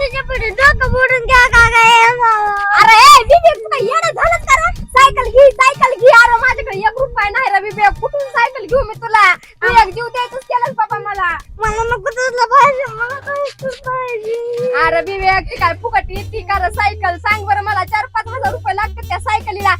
तुझ्या पुढे डोकं बुडून घ्या का काय अरे ए बिबे तुला येणं झालं? सायकल घे सायकल घे. अरे माझ्याकडे एक रुपया नाही रे कुठून सायकल घेऊ मी तुला? तू एक जीव द्यायचंच बाबा मला. मला नको तुझं पाहिजे मला काय पाहिजे. अरे ती काय फुकट येते का सायकल? सांग बरं मला चार पाच हजार रुपये लागतात त्या सायकलीला.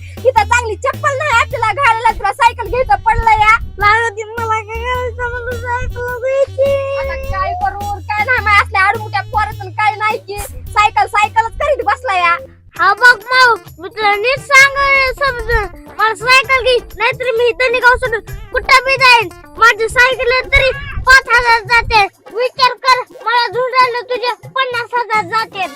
सायकल घे नाहीतर मी इथं निघाव सोडून. कुठं बी जाईन? माझी सायकल तरी पाच हजार जाते. विचार कर मला धुंडायला तुझे पन्नास हजार जाते.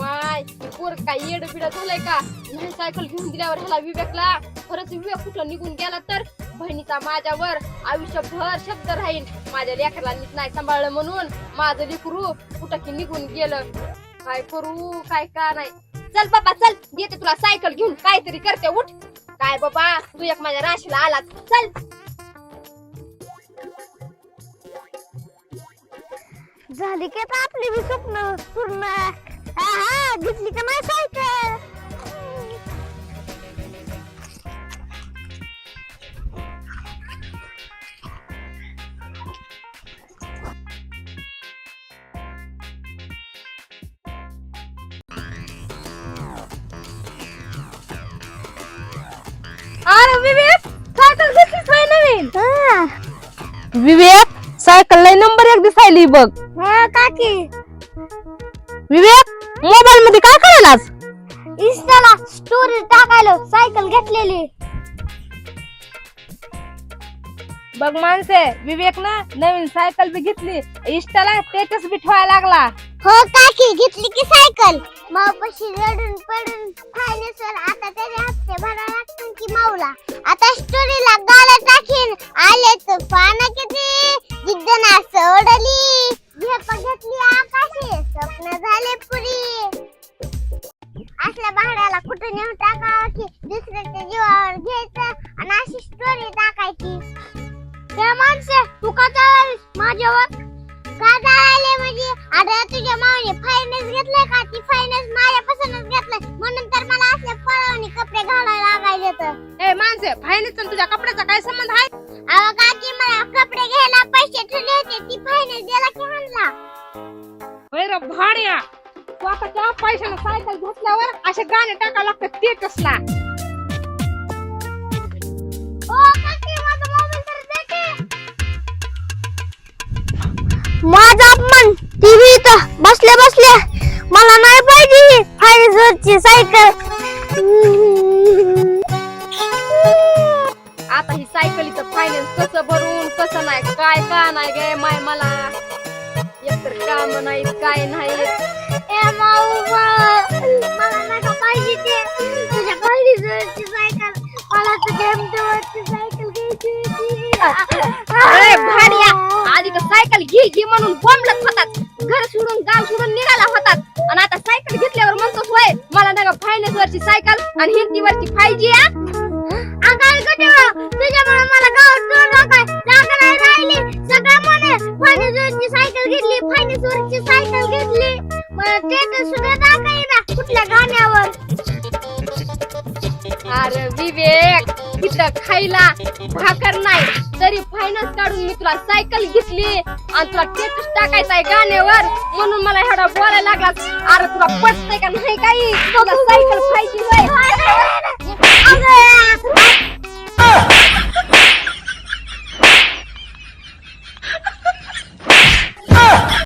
माय पोर काय येड बिड झालंय का? नाही सायकल घेऊन दिल्यावर ह्याला विवेकला. खरंच विवेक कुठं निघून गेला तर? बहिणीचा माझ्यावर आयुष्यभर शब्द राहील. माझ्या लेकराला नीट नाही सांभाळलं म्हणून माझं लेकरू कुठं की निघून गेलं. काय करू काय का नाही. चल बाबा चल. येते तुला सायकल घेऊन. काहीतरी करते उठ. काय बाबा? तू एक माझ्या राशीला आलाच चल. झाली की आता आपली बी स्वप्न पूर्ण. हा. हा. विवेक सायकल लय नंबर एक दिसायली बघ. हा, काकी विवेक मोबाईल मध्ये काय करायलास इंस्टाला स्टोरी टाकायला सायकल घेतलेली. बघ माणसे विवेक ना नवीन सायकल बी घेतली. इष्टाला स्टेटस बी ठेवायला लागला. हो काकी घेतली की सायकल. माऊपाशी रडून पडून फायनान्सवर आता त्याचे हप्ते भरावे लागतील की माऊला? आले तर पाना किती? जिद्द ना सोडली झेप घेतली आकाशी. स्वप्न झाले पुरी. असल्या भाड्याला कुठे नेऊन टाकावं की? दुसऱ्याच्या जीवावर घ्यायचं आणि अशी स्टोरी टाकायची. त्या माणसे तू का चाललीस माझ्यावर? का चालले म्हणजे? आता ए माणसे फायनान्स तुझ्या कपड्याचा काय संबंध आहे? अहो काकी मला कपडे घ्यायला पैसे ठेवले होते ती फायनान्स दिला की म्हणला वैर भाड्या. तू आता त्या पैशाला सायकल घेतल्यावर असे गाणे टाकावं लागतात स्टेटसला ओ काकी माझा मोबाईल तर दे की. माझा अपमान टीव्ही इथं बसल्या बसल्या मला नाही पाहिजे फायनान्सवरची सायकल. सायकलीचं फायनान्स कसं भरून कसं नाही काय का नाही गे माय मला. एकतर काम नाही काय नाही आधी तर सायकल घे घे म्हणून बोंबलत होतात. घर सोडून गाव सोडून निघाला होतात. आणि आता सायकल घेतल्यावर म्हणतोस होय मला ना फायनान्स वरची सायकल आणि हिंदीवरची पाहिजे हा? फायनान्सवरची सायकल घेतली फायनान्सवरची सायकल घेतली. मला ते सुद्धा टाकाय कुठल्या गाण्यावर? अरे विवेक तिथं खायला भाकर नाही. तरी फायनान्स काढून मी तुला सायकल घेतली. आणि तुला टेटस टाकायचा आहे गाण्यावर. म्हणून मला एवढा बोलायला लागला. अरे तुला पटतंय का नाही काही? तुला सायकल पाहिजे होय?